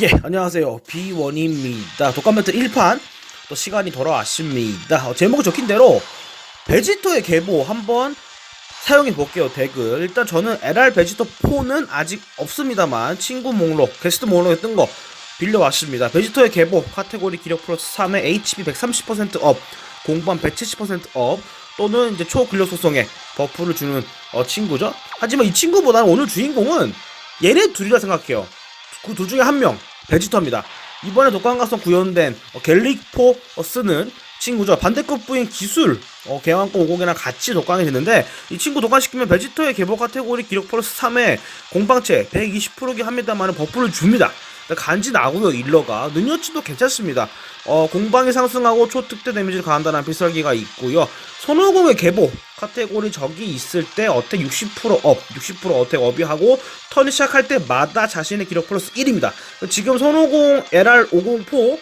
예, 안녕하세요. 비원입니다. 독감매트 1판 또 시간이 돌아왔습니다. 어, 제목이 적힌 대로 베지토의 계보 한번 사용해 볼게요. 덱을 일단 저는 LR 베지토 4는 아직 없습니다만 친구 목록, 게스트 목록에 뜬 거 빌려왔습니다. 베지토의 계보 카테고리 기력 플러스 3에 HP 130%업, 공방 170%업 또는 이제 초근력 소성에 버프를 주는 어, 친구죠. 하지만 이 친구보다는 오늘 주인공은 얘네 둘이라 생각해요. 그 둘 중에 한 명 베지터입니다. 이번에 독감가성 구현된 어, 갤릭포 어, 쓰는 친구죠. 반대급 부인 기술 어, 개왕권 50이랑 같이 독감이 됐는데 이 친구 독감시키면 베지터의 개보 카테고리 기록 플러스 3에 공방체 120%기 합니다만 버프를 줍니다. 간지 나고요 일러가 능력치도 괜찮습니다. 어, 공방이 상승하고 초특대 데미지를 가한다는 필살기가 있고요. 손오공의 개보 카테고리 적이 있을 때 어택 60%업, 60% 어택 업이 하고 턴 시작할 때마다 자신의 기록 플러스 1입니다. 지금 손오공 LR504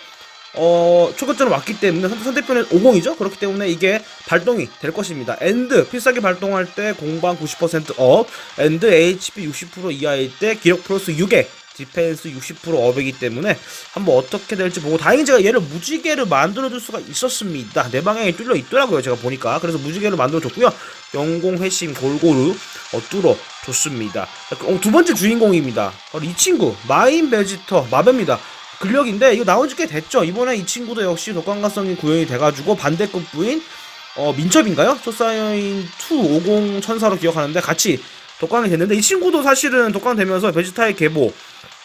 어, 초급전을 왔기 때문에 선- 상대편은 50이죠? 그렇기 때문에 이게 발동이 될 것입니다. 엔드, 필살기 발동할 때 공방 90% 업, 엔드 HP 60% 이하일 때 기록 플러스 6에 디펜스 60% 업이기 때문에 한번 어떻게 될지 보고 다행히 제가 얘를 무지개를 만들어줄 수가 있었습니다. 내 방향이 뚫려 있더라고요. 제가 보니까. 그래서 무지개를 만들어줬고요. 영공, 회심, 골고루 어, 뚫어줬습니다. 어, 두 번째 주인공입니다. 바로 이 친구, 마인 베지터, 마베입니다. 근력인데 이거 나온 지 꽤 됐죠. 이번에 이 친구도 역시 독감가성이 구현이 돼가지고 반대급 부인 어, 민첩인가요? 초사여인 2 50 천사로 기억하는데 같이 독감이 됐는데 이 친구도 사실은 독감 되면서 베지타의 계보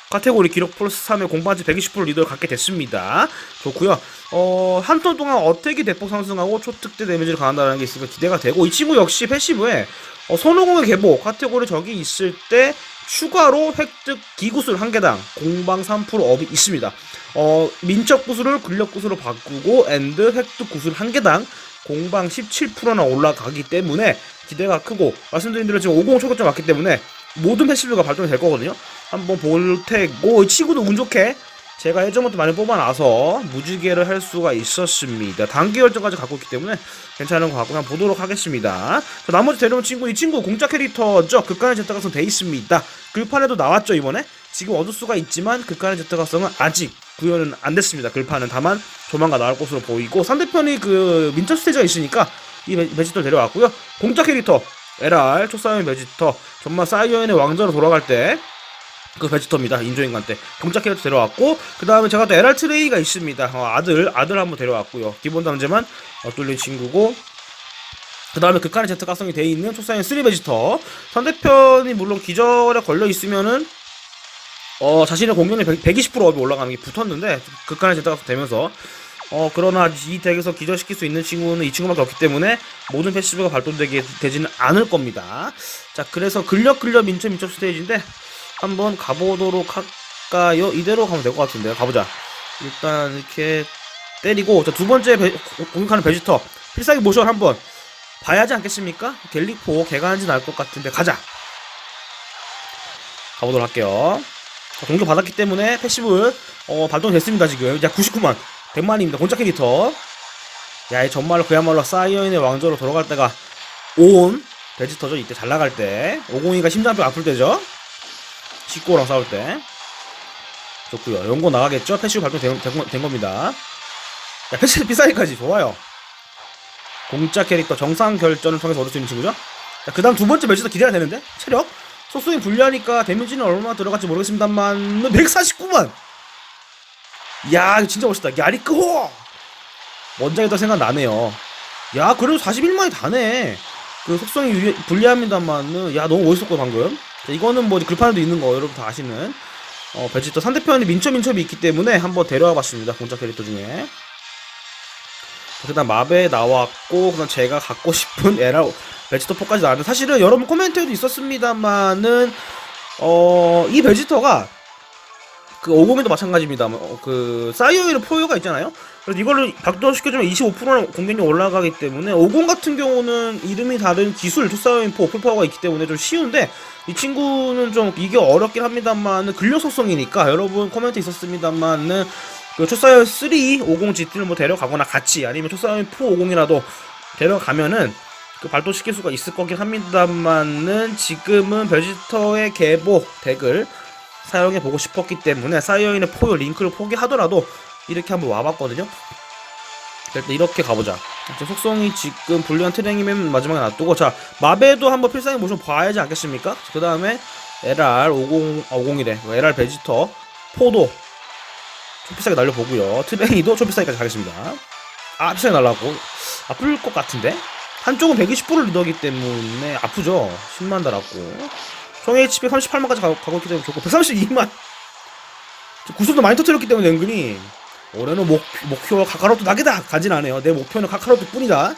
카테고리 기록 플러스 3의 공방지 120% 리더를 갖게 됐습니다. 좋고요. 어, 한 턴 동안 어택이 대폭 상승하고 초특대 데미지를 가한다는 게 있으니까 기대가 되고 이 친구 역시 패시브에 어, 손오공의 계보 카테고리 적이 있을 때 추가로 획득 기구술 한 개당 공방 3% 업이 있습니다. 어, 민첩 구슬을 근력 구슬로 바꾸고 엔드 획득 구슬 한 개당 공방 17%나 올라가기 때문에 기대가 크고 말씀드린 대로 지금 50 초급점 왔기 때문에 모든 패시브가 발동이 될 거거든요. 한번 볼 테고 이 친구도 운 좋게 제가 예전부터 많이 뽑아놔서 무지개를 할 수가 있었습니다. 단기 결정까지 갖고 있기 때문에 괜찮은 것 같고 그냥 보도록 하겠습니다. 자, 나머지 데려온 친구 이 친구 공짜 캐릭터죠. 극간의 제트가성 돼 있습니다. 글판에도 나왔죠 이번에. 지금 얻을 수가 있지만 극간의 제트가성은 아직 구현은 안 됐습니다. 글판은 다만 조만간 나올 것으로 보이고 상대편이 그 민첩 스테이지가 있으니까 이 베- 베지터 데려왔고요. 공짜 캐릭터 LR 초사연 베지터 정말 사이언의 왕자로 돌아갈 때 그 베지터입니다. 인조인간 때 공짜 캐릭터 데려왔고 그 다음에 제가 또 LR 트레이가 있습니다. 어, 아들 아들 한번 데려왔고요. 기본 담제만 어, 뚫린 친구고 그 다음에 극한의 제트 가성이 돼 있는 초사연 3 베지터 상대편이 물론 기절에 걸려 있으면은 어 자신의 공격력 120% 업이 올라가는 게 붙었는데 극한의 제트 가성 되면서 어 그러나 이 덱에서 기절시킬 수 있는 친구는 이 친구밖에 없기 때문에 모든 패시브가 발동되게 되지는 않을 겁니다. 자 그래서 근력 근력 민첩 민첩 스테이지인데 한번 가보도록 할까요? 이대로 가면 될 것 같은데요. 가보자. 일단 이렇게 때리고 자, 두 번째 배- 공격하는 베지터 필살기 모션 한번 봐야지 않겠습니까? 갤릭포 개간지 나올 것 같은데 가자. 가보도록 할게요. 자, 공격 받았기 때문에 패시브 어, 발동됐습니다 지금. 야 99만 100만입니다. 공짜 캐릭터. 야, 이 정말로 그야말로 사이언의 왕조로 돌아갈 때가 온 베지터죠. 이때 잘 나갈 때. 502가 심장병 아플 때죠. 식구랑 싸울 때. 좋고요. 연고 나가겠죠? 패시브 발동된 된, 된 겁니다. 야, 패시브 비싸기까지 좋아요. 공짜 캐릭터 정상 결전을 통해서 얻을 수 있는 친구죠? 자, 그 다음 두 번째 매치도 기대가 되는데? 체력? 속수인 불리하니까 데미지는 얼마나 들어갈지 모르겠습니다만 149만! 야 진짜 멋있다. 야리크호! 원작이 더 생각나네요. 야 그래도 41만이 다네. 그 속성이 유리, 불리합니다만은 야 너무 멋있었고 방금. 자, 이거는 뭐 글판에도 있는 거 여러분 다 아시는 어 베지터 상대편에 민첩 민첩이 있기 때문에 한번 데려와 봤습니다 공짜 캐릭터 중에. 그 다음 마베 나왔고 그 다음 제가 갖고 싶은 에라 베지터 4까지 나왔는데 사실은 여러분 코멘트에도 있었습니다만은 어 이 베지터가 그 오공에도 마찬가지입니다만 어, 그 사이오이르 포효가 있잖아요. 그래서 이걸로 박도시켜주면 25%는 공격력 올라가기 때문에 오공 같은 경우는 이름이 다른 기술 투사이오인 포 풀파워가 있기 때문에 좀 쉬운데 이 친구는 좀 이게 어렵긴 합니다만 근력 속성이니까 여러분 코멘트 있었습니다만은 그 초사이오 3 50 GT를 뭐 데려가거나 같이 아니면 초사이오 4 50이라도 데려가면은 그 발동시킬 수가 있을 거긴 합니다만은 지금은 베지터의 계보 덱을 사용해 보고 싶었기 때문에 사이어인의 포효 링크를 포기하더라도 이렇게 한번 와봤거든요. 일단 이렇게 가보자. 자, 속성이 지금 불리한 트랭이면 마지막에 놔두고 자 마베도 한번 필살기 모션 봐야지 않겠습니까? 그 다음에 LR 50 아, 50이래. LR 베지터 포도 초필살기 날려보고요. 트랭이도 초필살기까지 가겠습니다. 아 필살기 날라고 아플 것 같은데 한쪽은 120%를 리더기 때문에 아프죠. 10만 달았고 총 HP 38만까지 가, 가고 있기 때문에 좋고 132만. 구슬도 많이 터뜨렸기 때문에 은근히. 올해는 목, 목표와 카카로트 낙이다. 가진 않아요. 내 목표는 카카로트 뿐이다.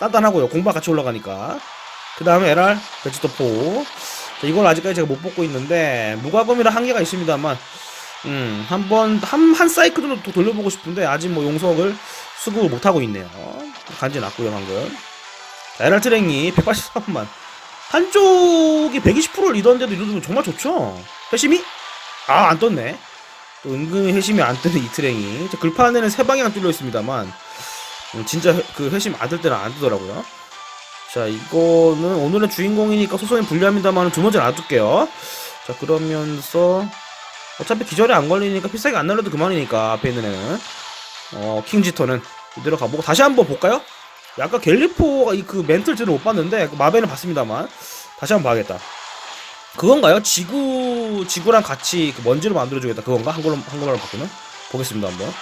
단단하고요. 공바 같이 올라가니까. 그 다음에 LR 베지터포. 자, 이걸 아직까지 제가 못 뽑고 있는데 무과금이라 한계가 있습니다만 음 한번 한, 한 사이클 정도 더 돌려보고 싶은데 아직 뭐 용석을 수급을 못하고 있네요. 간지 났고요 방금. 자, LR 트랭이 183만 한쪽이 120%를 리더인데도 이러면 정말 좋죠? 회심이? 아 안 떴네. 또 은근히 회심이 안 뜨는 이 트랭이. 자, 글판에는 세 방향 뚫려 있습니다만 음, 진짜 회- 그 회심 안 뜰 때는 안 뜨더라고요. 자 이거는 오늘은 주인공이니까 소소히 불리합니다만 두 번째 놔둘게요. 자 그러면서 어차피 기절에 안 걸리니까 필살기 안 날려도 그만이니까 앞에 있는 애는. 어 킹지터는 이대로 가보고 다시 한번 볼까요? 약간 갤리포가 이 그 멘틀 제대로 못 봤는데 그 마베는 봤습니다만 다시 한번 봐야겠다 그건가요? 지구 지구랑 같이 그 먼지로 만들어주겠다 그건가? 한글로 한글로 바꾸면 보겠습니다 한번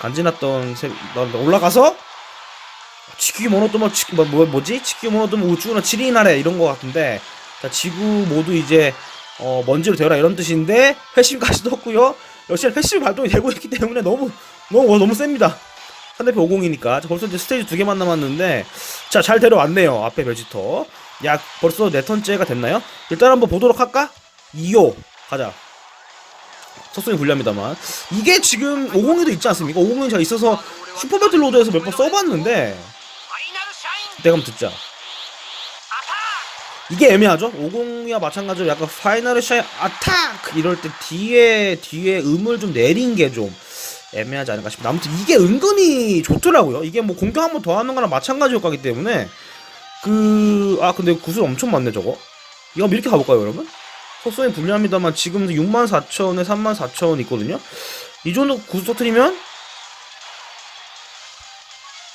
간지났던 나 올라가서 지구 모노토모 지, 뭐, 뭐 뭐지? 지구 모노토모 우주는 지리나래 이런 거 같은데 자, 지구 모두 이제 어, 먼지로 되어라 이런 뜻인데 회심까지 떴고요. 역시 회심 발동이 되고 있기 때문에 너무 너무 너무 셉니다. 상대편 50이니까 벌써 이제 스테이지 두 개만 남았는데 자 잘 데려왔네요 앞에 벨지터 야 벌써 네 턴째가 됐나요? 일단 한번 보도록 할까? 2호 가자 첫손이 불리합니다만 이게 지금 50에도 있지 않습니까? 50이 제가 있어서 슈퍼배틀 로드에서 몇 번 써봤는데 내가 한번 듣자 이게 애매하죠? 50이와 마찬가지로 약간 파이널 샤이 아타크 이럴 때 뒤에 뒤에 음을 좀 내린 게좀 애매하지 않을까 싶습니다. 아무튼 이게 은근히 좋더라고요. 이게 뭐 공격 한 번 더 하는 거랑 마찬가지 효과기 때문에 그 아 근데 구슬 엄청 많네 저거. 이거 이렇게 가볼까요 여러분? 속성이 불리합니다만 지금 64,000에 34,000 있거든요. 이 정도 구슬 터트리면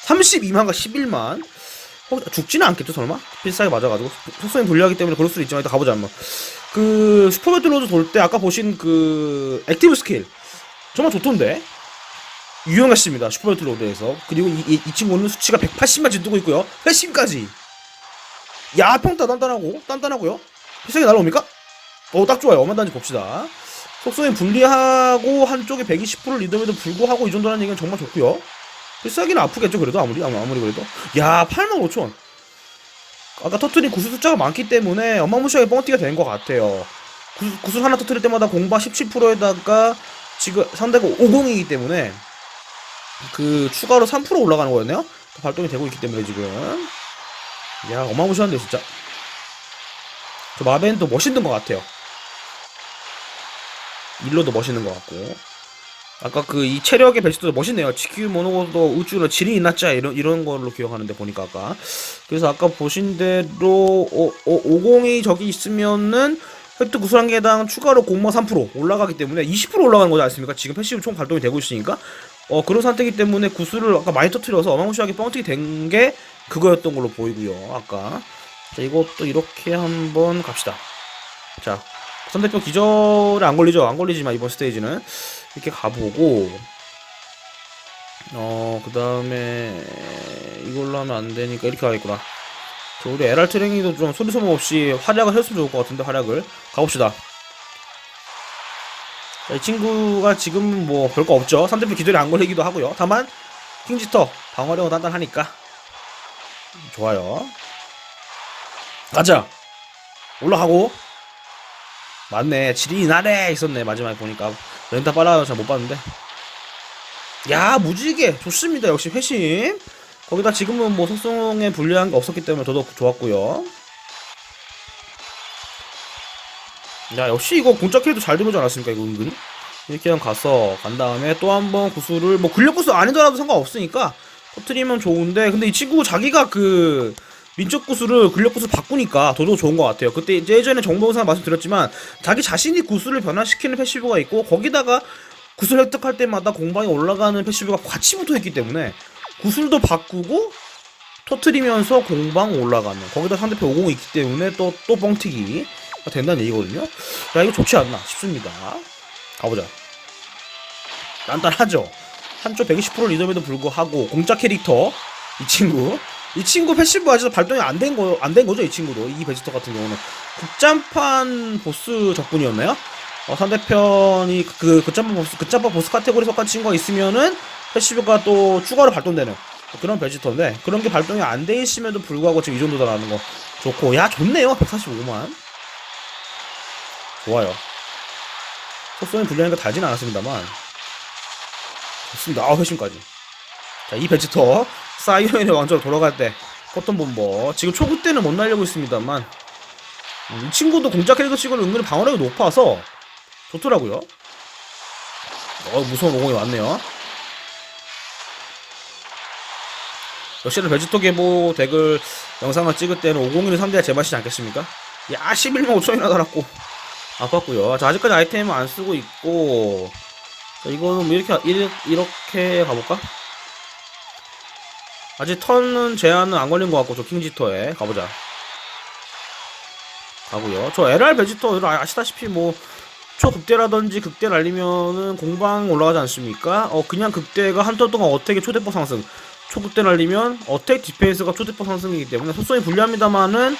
32만과 11만 혹 죽지는 않겠죠 설마? 필살기 맞아가지고 속성이 불리하기 때문에 그럴 수도 있지만 일단 가보자 한번 그 슈퍼배틀로드 돌 때 아까 보신 그 액티브 스킬 정말 좋던데 유용했습니다. 슈퍼배틀로드에서. 그리고 이, 이, 이 친구는 수치가 180만 지뜨고 있고요. 회심까지. 야 평타 단단하고 단단하고요. 필살기 날라옵니까? 어 딱 좋아요. 얼마 단지 봅시다. 속성이 불리하고 한쪽에 120% 리더에도 불구하고 이 정도라는 얘기는 정말 좋고요. 필살기는 아프겠죠 그래도? 아무리 아무- 아무리 그래도. 야 8만 5천. 아까 터트린 구슬 숫자가 많기 때문에 어마무시하게 뻥튀기가 되는 것 같아요. 구슬, 구슬 하나 터트릴 때마다 공바 17%에다가 지금 상대가 50이기 때문에 그 추가로 3% 올라가는 거였네요. 발동이 되고 있기 때문에 지금. 야 어마무시한데 진짜. 저 마벤도 멋있는 것 같아요. 일로도 멋있는 것 같고. 아까 그 이 체력의 배치도 멋있네요. 지큐 모노고도 우주로 질이 있났자 이런 이런 걸로 기억하는데 보니까 아까. 그래서 아까 보신 대로 어, 어, 50이 저기 있으면은 획득 구슬 한 개당 추가로 공모 3% 올라가기 때문에 20% 올라가는 거지 않습니까? 지금 패시브 총 발동이 되고 있으니까 어 그런 상태이기 때문에 구슬을 아까 많이 터트려서 어마무시하게 뻥튀기 된 게 그거였던 걸로 보이고요. 아까 자 이것도 이렇게 한번 갑시다. 자 상대편 기절에 안 걸리죠? 안 걸리지만 이번 스테이지는 이렇게 가보고 어 그 다음에 이걸로 하면 안 되니까 이렇게 가겠구나 저 우리 LR 트랭이도 좀 소리 소모 없이 활약을 했으면 좋을 것 같은데 활약을 가봅시다 자, 이 친구가 지금 뭐 별거 없죠. 상대편 기절이 안 걸리기도 하고요. 다만 킹지터 방어력은 단단하니까. 좋아요. 가자. 올라가고. 맞네. 지리 나래 있었네. 마지막에 보니까. 렌타 빨라요 잘못 봤는데. 야 무지개. 좋습니다. 역시 회심. 거기다 지금은 뭐 속성에 불리한 게 없었기 때문에 더더욱 좋았고요 야 역시 이거 공짜 킬도 잘 들어오지 않았습니까 이거 은근히 이렇게 그냥 가서 간 다음에 또 한 번 구슬을 뭐 근력 구슬 아니더라도 상관없으니까 터트리면 좋은데 근데 이 친구 자기가 그 민첩 구슬을 근력 구슬 바꾸니까 더더 좋은 것 같아요. 그때 이제 예전에 정보영상 말씀드렸지만 자기 자신이 구슬을 변화시키는 패시브가 있고 거기다가 구슬 획득할 때마다 공방에 올라가는 패시브가 같이 붙어있기 때문에 구슬도 바꾸고 터트리면서 공방 올라가는 거기다 상대편 50이 있기 때문에 또 또 뻥튀기가 된다는 얘기거든요. 야 이거 좋지 않나 싶습니다. 가보자. 단단하죠. 한쪽 120% 리더에도 불구하고 공짜 캐릭터 이 친구 이 친구 패시브 아직도 발동이 안 된 거 안 된 거죠 이 친구도 이 베지터 같은 경우는 극장판 보스 적분이었나요? 어, 상대편이 그 극장판 보스 극장판 보스 카테고리 속한 친구가 있으면은 패시브가 또 추가로 발동되는 그런 베지터인데 그런 게 발동이 안 돼 있음에도 불구하고 지금 이 정도 나가는 거 좋고 야 좋네요 145만 좋아요. 속성이 불리하니까 달진 않았습니다만. 좋습니다. 아 회심까지. 자 이 베지터. 사이언의 왕자로 돌아갈 때 커튼 bom버. 지금 초구 때는 못 날려고 있습니다만 음, 이 친구도 공작 캐릭터 치고는 은근히 방어력이 높아서 좋더라고요. 어 무서운 오공이 왔네요. 역시나 베지터 계보 덱을 영상을 찍을 때는 501을 상대가 제맛이지 않겠습니까? 야 11만 5천이나 달았고 아팠고요. 자 아직까지 아이템은 안 쓰고 있고. 자 이거는 뭐 이렇게 이렇게, 이렇게 가볼까? 아직 턴은 제한은 안 걸린 것 같고 저 킹지터에 가보자. 가고요. 저 LR 베지터 아- 아시다시피 뭐 초극대라든지 극대 날리면은 공방 올라가지 않습니까? 어 그냥 극대가 한 턴 동안 어택의 초대포 상승. 초극대 날리면 어택 디펜스가 초대포 상승이기 때문에 속성이 불리합니다만은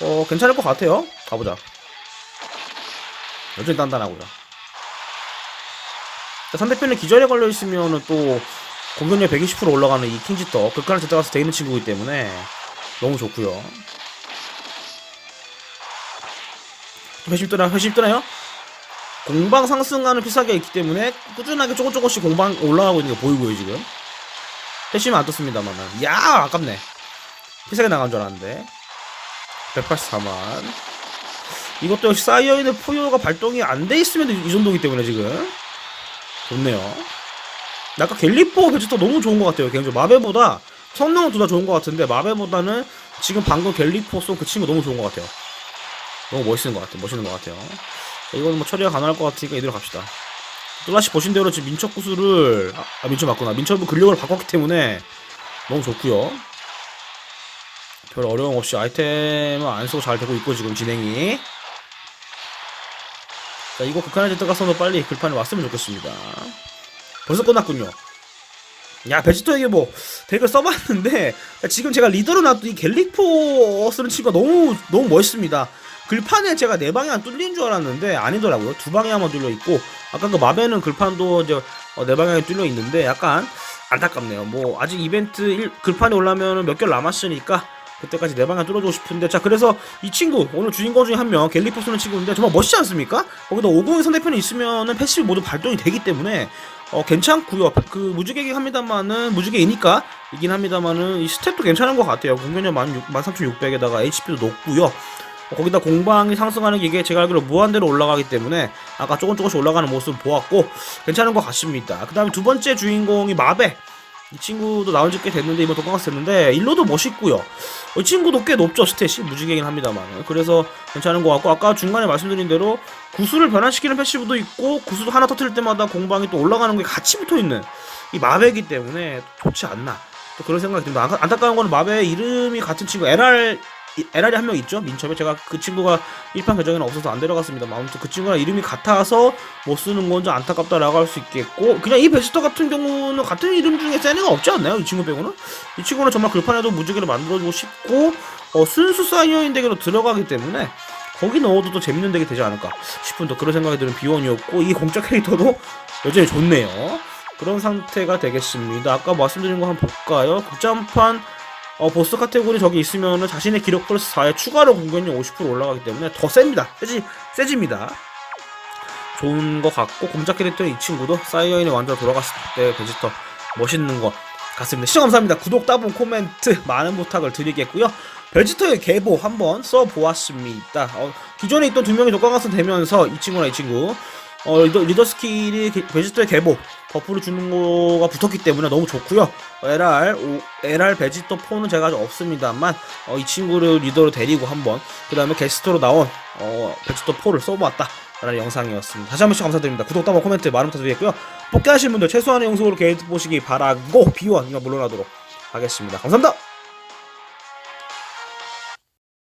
어 괜찮을 것 같아요. 가보자 여전히 단단하고요. 자, 상대편에 기절에 걸려 있으면은 또 공격력 120% 올라가는 이 킹지터 극한을 제때가서 돼 있는 친구이기 때문에 너무 좋고요. 회심 뜨나 회심 뜨나요? 공방 상승하는 필살기가 있기 때문에 꾸준하게 조금 조금씩 공방 올라가고 있는 게 보이고요 지금. 회심은 안 떴습니다만은. 야 아깝네. 필살기 나간 줄 알았는데. 184만 이것도 역시 사이어인의 포효가 발동이 안 돼 있으면 이 정도이기 때문에 지금. 좋네요. 아까 갤리포 베지터 너무 좋은 것 같아요 개인적으로. 마베보다 성능은 둘 다 좋은 것 같은데 마베보다는 지금 방금 갤리포 쏜그 친구 너무 좋은 것 같아요. 너무 멋있는 것 같아요 멋있는 것 같아요. 자, 이거는 뭐 처리가 가능할 것 같으니까 이대로 갑시다. 뚜라시 보신 대로 지금 민첩 구슬을 아, 아 민첩 맞구나. 민첩은 근력을 바꿨기 때문에 너무 좋고요. 별 어려움 없이 아이템은 안 쓰고 잘 되고 있고 지금 진행이 자 이거 극한의 제트 가서도 빨리 글판에 왔으면 좋겠습니다. 벌써 끝났군요. 야 베지터에게 뭐 덱을 써봤는데 야, 지금 제가 리더로 놔둔 이 갤리포 쓰는 친구가 너무 너무 멋있습니다. 글판에 제가 네 방향 뚫린 줄 알았는데 아니더라고요. 두 방향만 뚫려 있고 아까 그 마베는 글판도 이제 어, 네 방향에 뚫려 있는데 약간 안타깝네요. 뭐 아직 이벤트 일, 글판에 올라면 몇 개월 남았으니까 그때까지 네 방향 뚫어주고 싶은데. 자 그래서 이 친구 오늘 주인공 중에 한 명 갤리포 쓰는 친구인데 정말 멋있지 않습니까? 거기다 50의 상대편에 있으면은 패시브 모두 발동이 되기 때문에 어 괜찮고요. 그 무지개긴 합니다만은 무지개이니까 이긴 합니다만은 이 스탯도 괜찮은 것 같아요. 공격력 13,600에다가 HP도 높고요. 어, 거기다 공방이 상승하는 게 제가 알기로 무한대로 올라가기 때문에 아까 조금 조금씩 올라가는 모습 보았고 괜찮은 것 같습니다. 그 다음에 두 번째 주인공이 마베 이 친구도 나온 지 꽤 됐는데 이번 독강가스 됐는데 일로도 멋있고요. 이 친구도 꽤 높죠 스탯이? 무지개긴 합니다만. 그래서 괜찮은 것 같고 아까 중간에 말씀드린 대로 구슬을 변환시키는 패시브도 있고 구슬 하나 터트릴 때마다 공방이 또 올라가는 게 같이 붙어 있는 이 마베이기 때문에 좋지 않나. 또 그런 생각이 듭니다. 안타- 안타까운 거는 마베의 이름이 같은 친구 LR LR이 한명 있죠? 민첩에? 제가 그 친구가 1판 계정에는 없어서 안 데려갔습니다. 아무튼 그 친구랑 이름이 같아서 못 쓰는 건 좀 안타깝다라고 할 수 있겠고 그냥 이 베지터 같은 경우는 같은 이름 중에 센 애가 없지 않나요? 이 친구 빼고는? 이 친구는 정말 글판에도 무지개를 만들어주고 싶고 어, 순수 사이어인 덱으로 들어가기 때문에 거기 넣어도 또 재밌는 덱이 되지 않을까 싶은 또 그런 생각이 드는 비원이었고 이 공짜 캐릭터도 여전히 좋네요. 그런 상태가 되겠습니다. 아까 말씀드린 거 한번 볼까요? 극장판 어, 보스 카테고리 저기 있으면은 자신의 기록 플러스 4에 추가로 공격력 50% 올라가기 때문에 더 셉니다. 세지, 세집니다. 좋은 것 같고, 공작 캐릭터의 이 친구도 사이어인에 완전 돌아갔을 때 베지터 멋있는 것 같습니다. 시청 감사합니다. 구독, 따봉, 코멘트 많은 부탁을 드리겠고요. 베지터의 계보 한번 써보았습니다. 어, 기존에 있던 두 명이 독강가스 되면서 이 친구나 이 친구 어, 리더, 리더 스킬이 게- 베지터의 계보 버프를 주는 거가 붙었기 때문에 너무 좋고요. LR 오, LR 베지터 4는 제가 아직 없습니다만 어, 이 친구를 리더로 데리고 한번 그 다음에 게스트로 나온 어, 베지터 4를 써보았다. 라는 영상이었습니다. 다시 한 번씩 감사드립니다. 구독, 다운, 코멘트 많은 부탁드리겠고요. 뽑기 하신 분들 최소한의 영속으로 게이트 보시기 바라고 비원 이만 물러나도록 하겠습니다. 감사합니다.